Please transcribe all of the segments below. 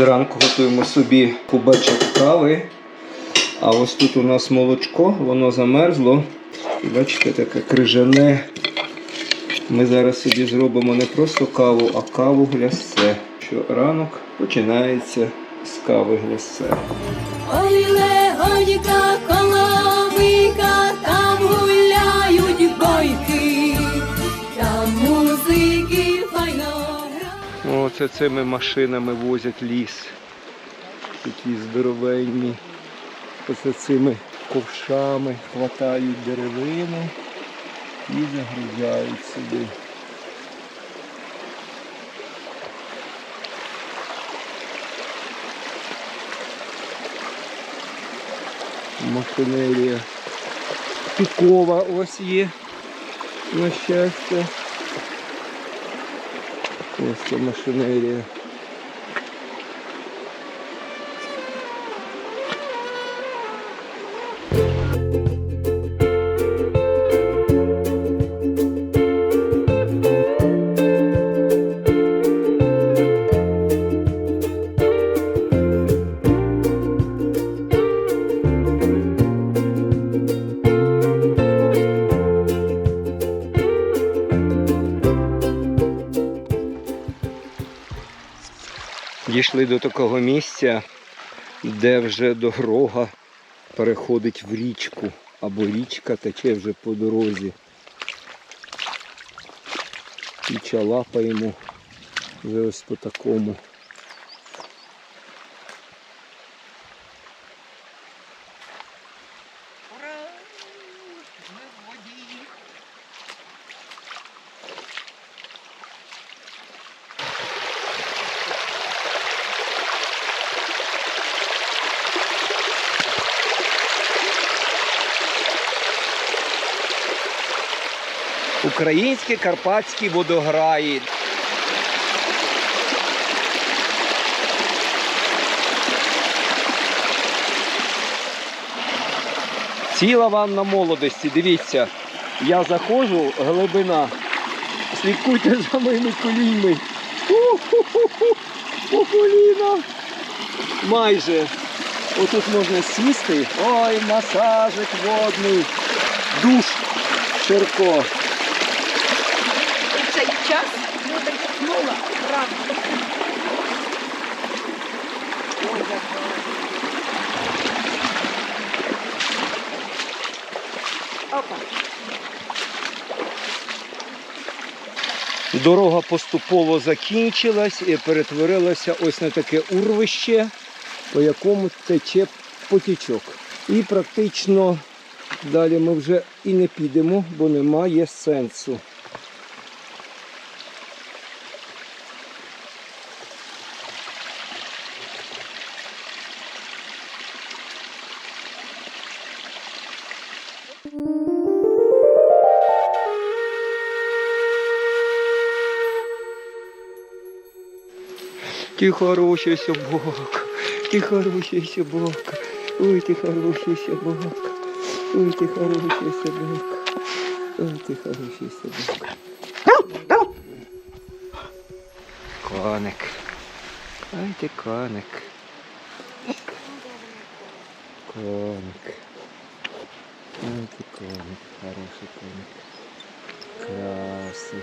Зранку готуємо собі кубачок кави. А ось тут у нас молочко, воно замерзло. І бачите, таке крижане. Ми зараз собі зробимо не просто каву, а каву глясце. Що ранок починається з кави глясце. Ой, легонька коломийка, там гуляють бойки, Оце цими машинами возять ліс. Такі здоровенні. Оце цими ковшами хватають деревину і загружають сюди. Машинерія пікова ось є, на щастя. Ось ця машинерія. Дійшли до такого місця, де вже дорога переходить в річку, або річка тече вже по дорозі. І чалапаємо вже ось по такому. Українські карпатські водограї. Ціла вам на молодості, дивіться, я заходжу, глибина. Слідкуйте за моїми. У-ху-ху-ху, По коліна. Майже. Отут можна сісти. Ой, масажик водний. Душ. Ширко. Цей час не. Ой, як Опа. Дорога поступово закінчилась і перетворилася ось на таке урвище, по якому тече потічок. І практично далі ми вже і не підемо, бо немає сенсу. Ты хорошая собака, ты хорошая собака, ой, ты хорошая собака, ой, ты хорошая собака, ой, ты хорошая собака. Коник. Ай ти коник. Коник. Ай ти коник, хороший коник. Красный.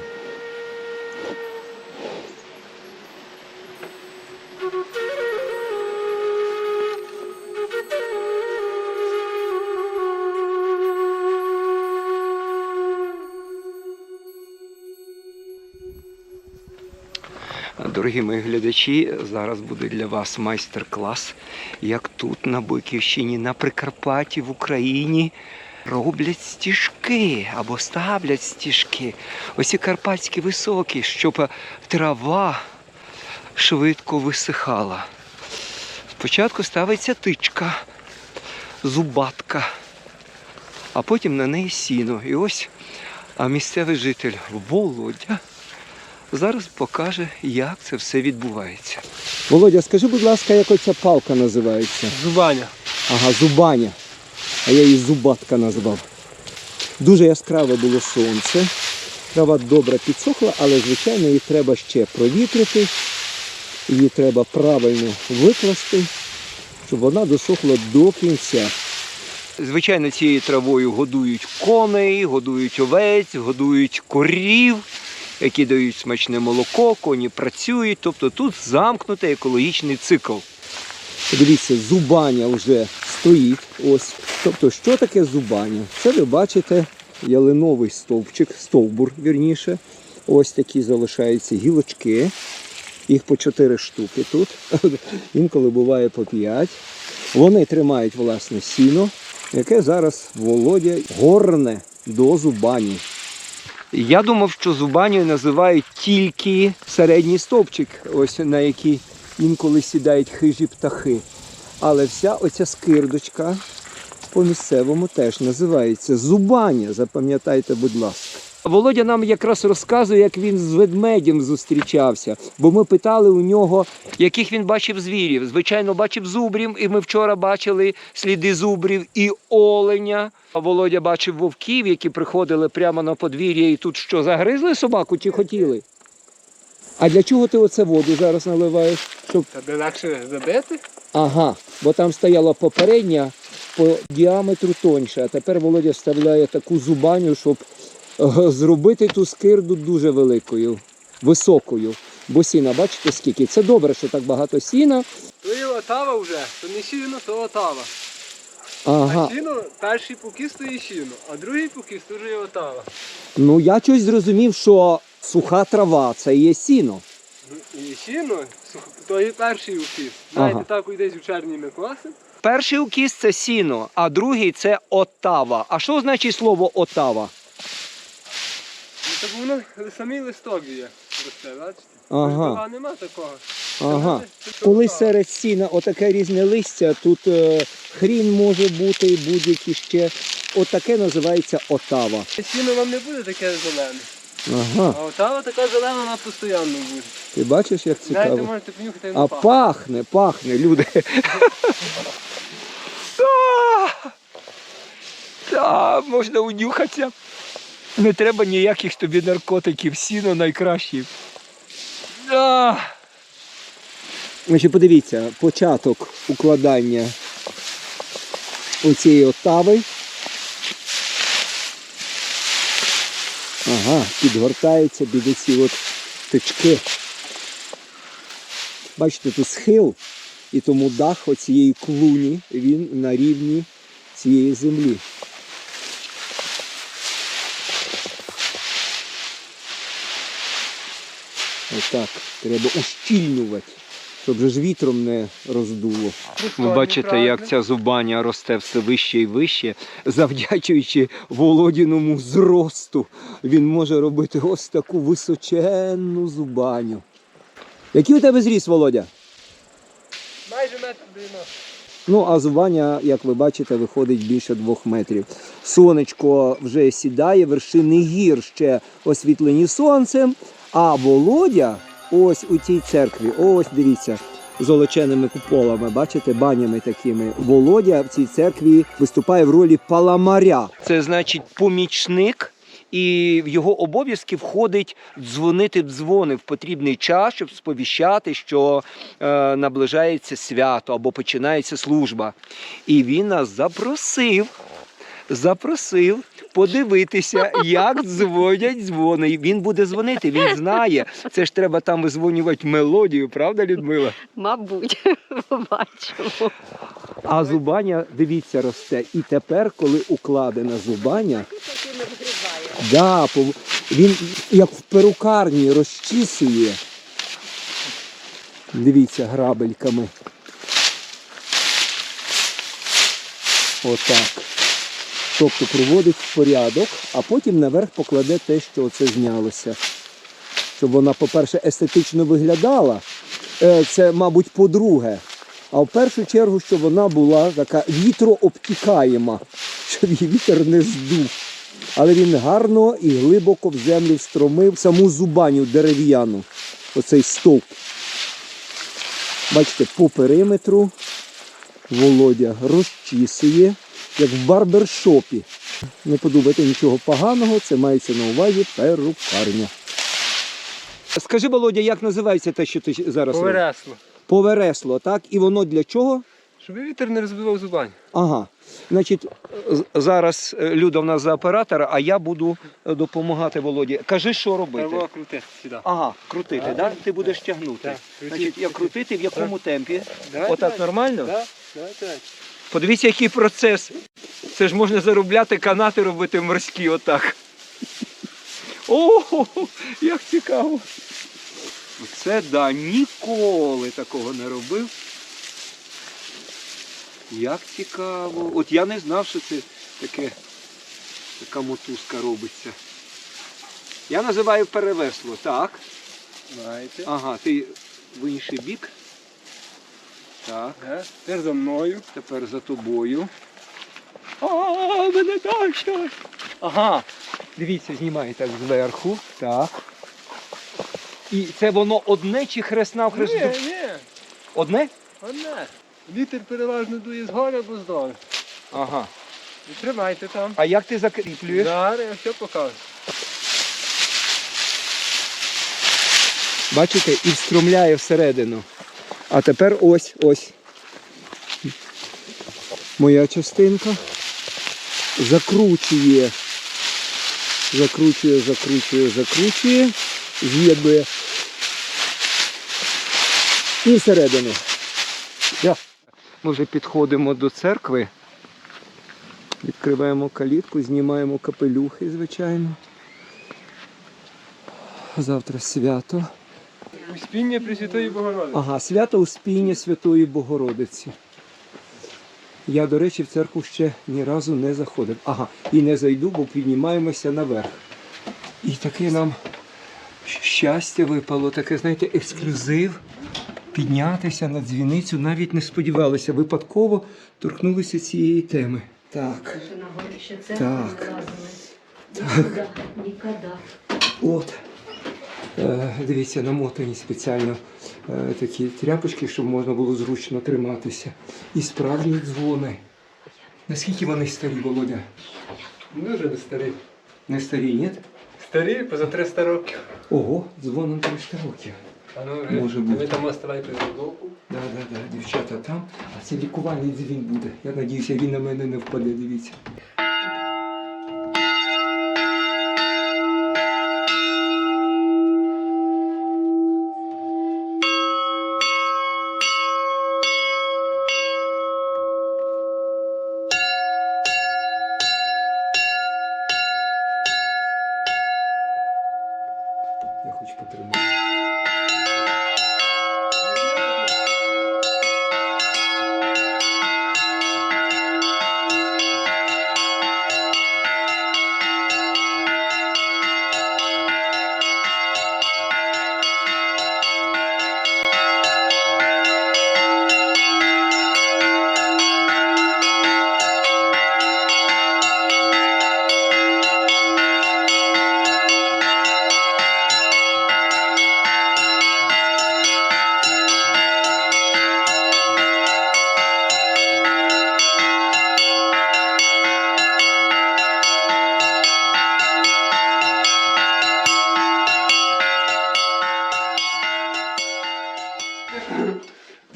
Дорогі мої глядачі, зараз буде для вас майстер-клас, як тут на Бойківщині, на Прикарпатті, в Україні роблять стіжки або ставлять стіжки. Ось ці карпатські високі, щоб трава швидко висихала. Спочатку ставиться тичка, зубатка, а потім на неї сіно. І ось місцевий житель Володя зараз покаже, як це все відбувається. Володя, скажи, будь ласка, як оця палка називається? Зубаня. Ага, зубаня. А я її зубатка назвав. Дуже яскраве було сонце. Трава добре підсохла, але, звичайно, її треба ще провітрити Її треба правильно викласти, щоб вона досохла до кінця. Звичайно, цією травою годують коней, годують овець, годують корів, які дають смачне молоко, коні працюють. Тобто тут замкнутий екологічний цикл. Дивіться, зубаня вже стоїть. Ось. Тобто, що таке зубаня? Це ви бачите ялиновий стовпчик, стовбур, вірніше. Ось такі залишаються гілочки. Їх по 4 штуки тут. Інколи буває по 5. Вони тримають власне сіно, яке зараз Володя горне до зубані. Я думав, що зубанію називають тільки середній стовпчик, ось на який інколи сідають хижі птахи. Але вся оця скирдочка по місцевому теж називається зубаня. Запам'ятайте, будь ласка. Володя нам якраз розказує, як він з ведмедем зустрічався, бо ми питали у нього, яких він бачив звірів. Звичайно, бачив зубрів, і ми вчора бачили сліди зубрів і оленя. А Володя бачив вовків, які приходили прямо на подвір'я і тут що, загризли собаку чи хотіли? А для чого ти оце воду зараз наливаєш? Щоб Та легше забити? Ага, бо там стояла попередня по діаметру тоньше, а тепер Володя вставляє таку зубаню, щоб зробити ту скирду дуже великою, високою. Бо сіна, бачите скільки? Це добре, що так багато сіна. То є отава вже, то не сіно, то отава. Ага. А сіно, перший покіс то є сіно, а другий покіс то вже є отава. Ну я щось зрозумів, що суха трава це є сіно. Ну, І сіно, то є перший укіс. Знаєте, Ага. так десь у червні ми класи. Перший укіс це сіно, а другий це отава. А що значить слово отава? Так воно самий листок є росте, бачите? Ага. Листога нема такого. Ага. Коли серед сіна отаке різне листя, тут е, хрін може бути і будь-які ще. Отаке називається отава. Сіно вам не буде таке зелене. Ага. А отава така зелена, вона постійно буде. Ти бачиш, як Знаєте, цікаво? можете понюхати А на пах. пахне, пахне, люди. Та, можна унюхатися. Не треба ніяких тобі наркотиків, сіно найкраще. А! Значить, подивіться, початок укладання оцієї отави. Ага, підгортаються під оці от тички. Бачите, тут схил, і тому дах оцієї клуні він на рівні цієї землі. Отак. Треба ущільнювати, щоб же ж вітром не роздуло. Ви бачите, як ця зубаня росте все вище і вище, завдячуючи володіному зросту. Він може робити ось таку височенну зубаню. Який у тебе зріс, Володя? Майже метр 90. Ну, а зубаня, як ви бачите, виходить більше двох метрів. Сонечко вже сідає, вершини гір ще освітлені сонцем. А Володя ось у цій церкві, ось дивіться, золоченими куполами, бачите, банями такими. Володя в цій церкві виступає в ролі паламаря. Це значить помічник. І в його обов'язки входить дзвонити дзвони в потрібний час, щоб сповіщати, що е, наближається свято або починається служба. І він нас запросив, запросив подивитися, як дзвонять дзвони. Він буде дзвонити, він знає. Це ж треба там визвонювати мелодію, правда, Людмила? Мабуть, побачимо. А зубаня, дивіться, росте. І тепер, коли укладена зубаня, да, він як в перукарні розчісує. Дивіться, грабельками. Отак. Тобто приводить в порядок, а потім наверх покладе те, що оце знялося. Щоб вона, по-перше, естетично виглядала. Е, Це, мабуть, по-друге. А в першу чергу, щоб вона була така вітрообтікаєма, щоб її вітер не здув. Але він гарно і глибоко в землю встромив саму зубаню дерев'яну, оцей стовп. Бачите, по периметру Володя розчісує, як в барбершопі. Не подумайте нічого поганого, це мається на увазі перукарня. Скажи, Володя, як називається те, що ти зараз робиш? Повересло. Повересло, так? І воно для чого? Щоб вітер не розбивав зубань. Ага. Значить, з- зараз е, Люда в нас за оператора, а я буду е, допомагати Володі. Кажи, що робити. Треба крутити сюди. Ага, крутити, так? Да? Ти будеш тягнути. Так, крутіть, Значить, я крутити в якому темпі? Давай, Отак давай. нормально? Да, давай, давай. Подивіться, який процес. Це ж можна заробляти канати робити морські отак. О, як цікаво. Це да, ніколи такого не робив. Як цікаво. От я не знав, що це таке, така мотузка робиться. Я називаю перевесло, так. Знаєте. Ага, ти в інший бік. Так. Тепер за мною. Тепер за тобою. А, мене так щось. Ага. Дивіться, знімає так зверху. Так. І це воно одне чи хрест? Ні, ні. Одне? Одне. Вітер переважно дує згори або здолу. Ага. І тримайте там. А як ти закріплюєш? Зараз я все покажу. Бачите, і встромляє всередину. А тепер ось, ось. Моя частинка. Закручує. Закручує, закручує, закручує. З'єднує. І всередину. Ми вже підходимо до церкви. Відкриваємо калітку, знімаємо капелюхи, звичайно. Завтра свято. Спіння Пресвятої Богородиці. Ага, свято Успіння Святої Богородиці. Я, до речі, в церкву ще ні разу не заходив. Ага, і не зайду, бо піднімаємося наверх. І таке нам щастя випало, таке, знаєте, ексклюзив. Піднятися на дзвіницю навіть не сподівалися. Випадково торкнулися цієї теми. Так, Так. Ніколи. от. Е, дивіться, намотані спеціально е, такі тряпочки, щоб можна було зручно триматися. І справжні дзвони. Наскільки вони старі, Володя? Дуже не старі. Не старі, ні? Старі, поза 300 років. Ого, дзвонам 300 років. А ну, Може ви, бути. ви там оставайте роздовку. Да, да, да, дівчата там. А це лікувальний дзвін буде. Я надіюся, він на мене не впаде, дивіться.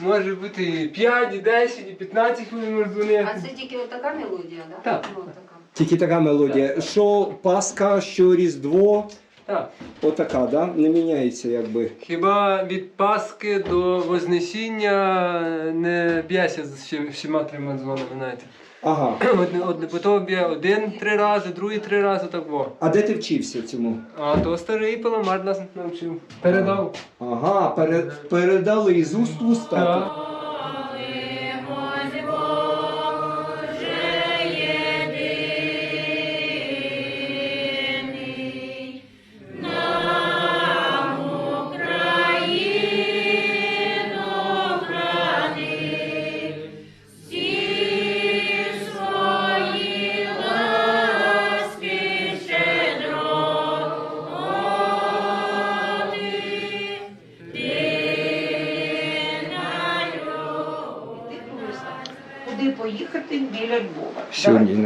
Може бути і 5, і 10, і 15 хвилин може дзвонити. А це тільки отака мелодія, да? Так. Ну, така. Тільки така мелодія. Що Пасха, що Різдво, Так. отака, да? Не міняється якби. Хіба від Пасхи до Вознесіння не б'яся з всі- всіма трьома дзвонами, знаєте. Ага. Одне, одне потім б'є один три рази, другий три рази так було. А де ти вчився цьому? А то старий паламар нас навчив. Передав. Ага, пере- передали із уст в уста. Так.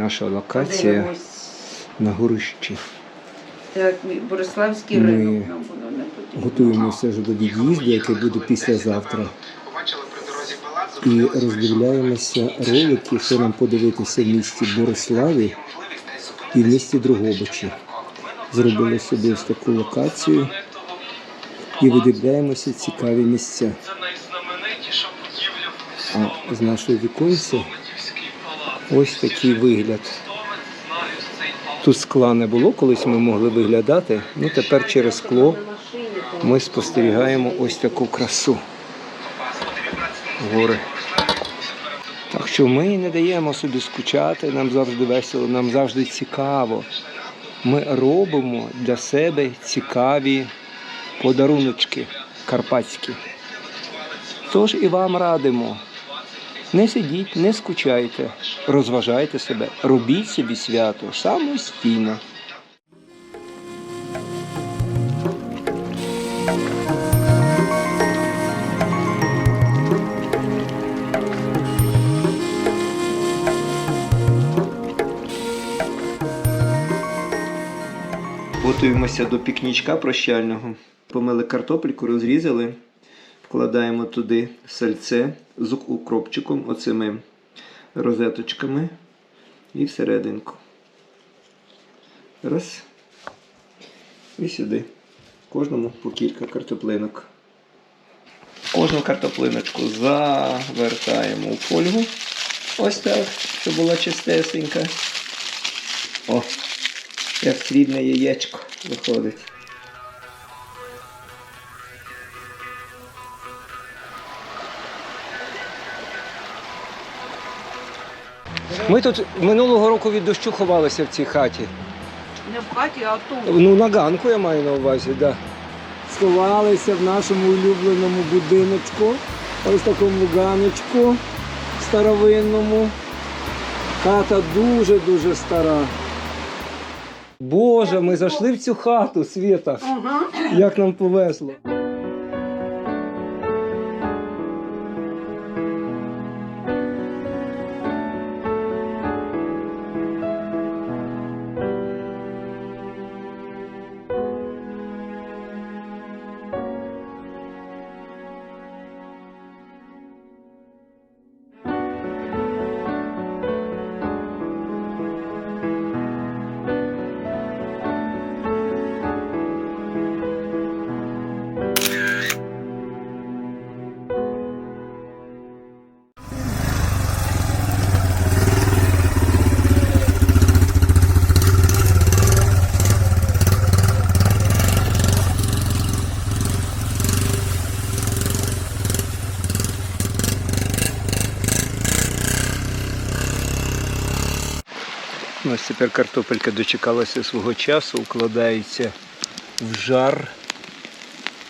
Наша локація Подивимось. на горищі. Так, Бориславський Ми ринок нам воно не потрібно. Готуємося вже до від'їзду, який буде післязавтра. І роздивляємося ролики, що нам подивитися в місті Бориславі і в місті Дрогобичі. Зробили собі ось таку локацію і видивляємося цікаві місця. А з нашого віконця ось такий вигляд. Тут скла не було, колись ми могли виглядати. Ну тепер через скло ми спостерігаємо ось таку красу. Гори. Так що ми не даємо собі скучати, нам завжди весело, нам завжди цікаво. Ми робимо для себе цікаві подаруночки карпатські. Тож і вам радимо. Не сидіть, не скучайте, розважайте себе, робіть собі свято самостійно. Готуємося до пікнічка прощального. Помили картопельку, розрізали, вкладаємо туди сальце з укропчиком, оцими розеточками і всерединку. Раз. І сюди. Кожному по кілька картоплинок. Кожну картоплиночку завертаємо у фольгу. Ось так, щоб була чистесенька. О, як срібне яєчко виходить. Ми тут минулого року від дощу ховалися в цій хаті. Не в хаті, а тут. Ну, на ганку я маю на увазі, так. Да. Сховалися в нашому улюбленому будиночку. Ось такому ганочку старовинному. Хата дуже-дуже стара. Боже, ми зайшли в цю хату, Світа. Як нам повезло. Тепер картопелька дочекалася свого часу, укладається в жар.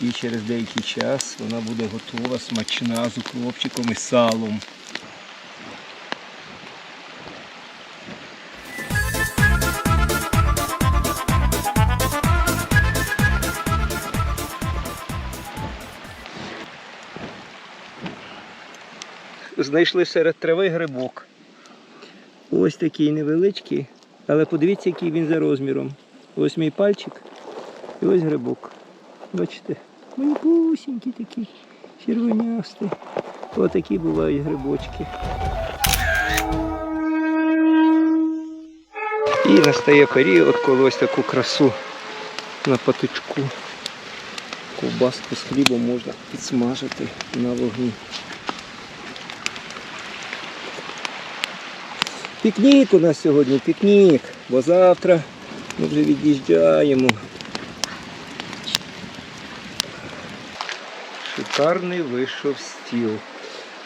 І через деякий час вона буде готова, смачна, з укропчиком і салом. Знайшли серед трави грибок. Ось такий невеличкий, але подивіться, який він за розміром. Ось мій пальчик і ось грибок. Бачите, малюсенький такий, червонястий. Ось такі бувають грибочки. І настає період, коли ось таку красу на патичку. Ковбаску з хлібом можна підсмажити на вогні. Пікнік у нас сьогодні, пікнік, бо завтра ми вже від'їжджаємо. Шикарний вийшов стіл.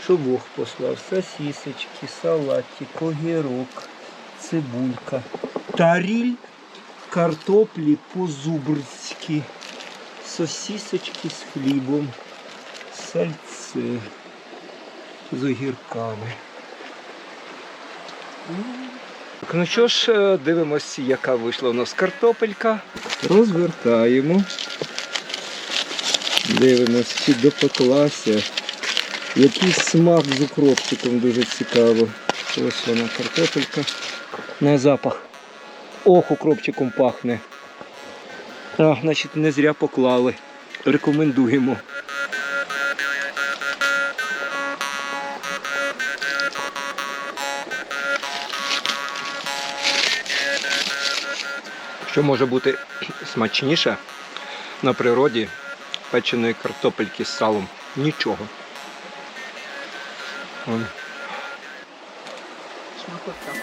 Що Бог послав? Сосісочки, салатик, огірок, цибулька, таріль, картоплі по-зубрськи, сосісочки з хлібом, сальце з огірками. Ну що ж, е, дивимося, яка вийшла у нас картопелька. Розвертаємо. Дивимося, чи допеклася. Який смак з укропчиком дуже цікаво. Ось вона картопелька. На запах. Ох, укропчиком пахне. А, значить, не зря поклали. Рекомендуємо. Що може бути смачніше на природі печеної картопельки з салом? Нічого. Смакота.